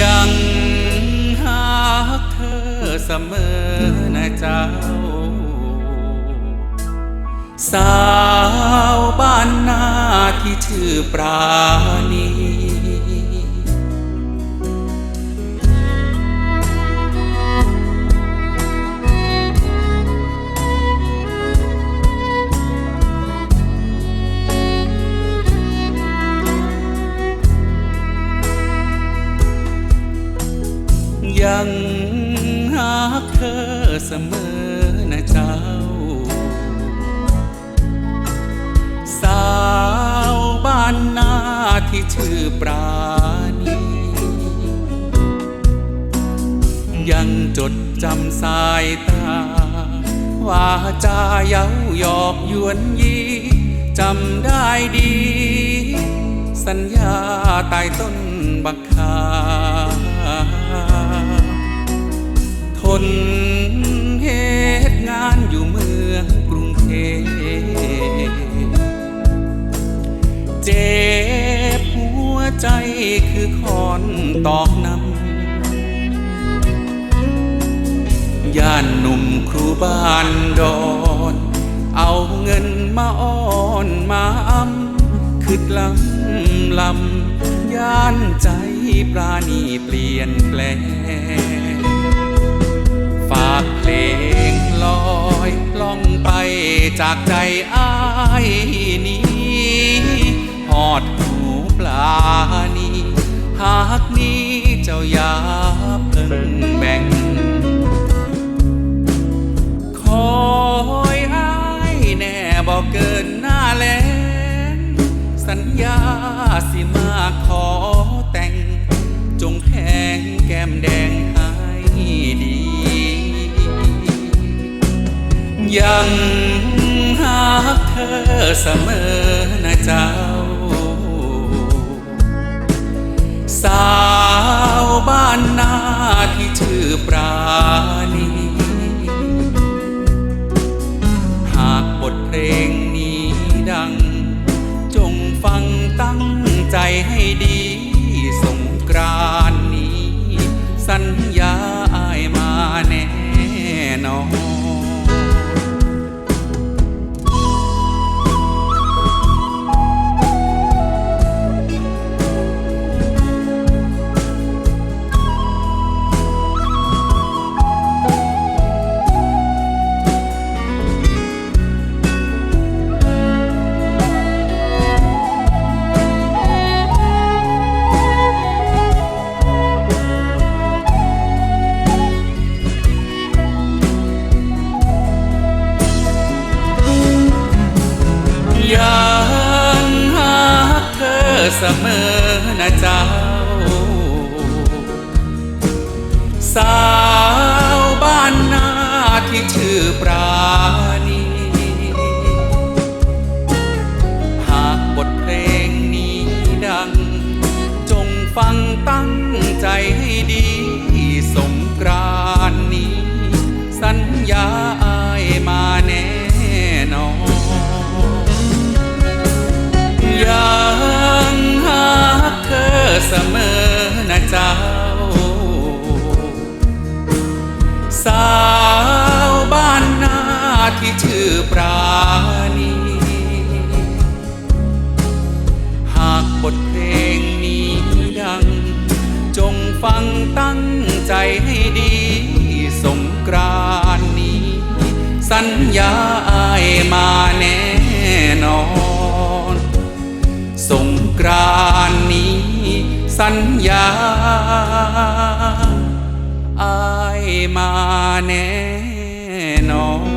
ยังหากเธอเสมอนะเจ้า สาวบ้านนาที่ชื่อปราณี เธอเสมอนะเจ้า สาวบ้านนาที่ชื่อปราณี ยังจดจำสายตาว่าจาเย้าหยอกยวนยีจำได้ดี สัญญาใต้ต้นบักคา นเหตุงานอยู่เมืองกรุงเทพเจ็บหัวใจคือคอนตอกน้ำย่านหนุ่มครูบ้านดอนเอาเงินมาอ้อนมาอ้ำคืดลำลำย่านใจปราณีเปลี่ยนแปลง จากใจอ้ายนี้หอดหูปลานีหากนี้เจ้าอย่าเพิ่งแบ่ง คอยอ้ายแน่บอกเกินหน้าแลงสัญญาสิมาขอแต่ง จงแพงแก้มแดงให้ดียัง เสมอนะเจ้า สาวบ้านนาที่ชื่อปราณีหากบทเพลงนี้ดัง จงฟังตั้งใจให้ดีสงกราน ยังหากเธอเสมอนะเจ้า สาวบ้านนาที่ชื่อปราณีหากบทเพลงนี้ดัง จงฟังตั้งใจให้ดีสงกรานนี้ สัญญาอายมา เสมอนะเจ้า สาวบ้านนาที่ชื่อปราณี หากบทเพลงนี้ดัง จงฟังตั้งใจให้ดีสงกรานนี้ สัญญาอายมาแน่น สัญญาอายมาแน่นอน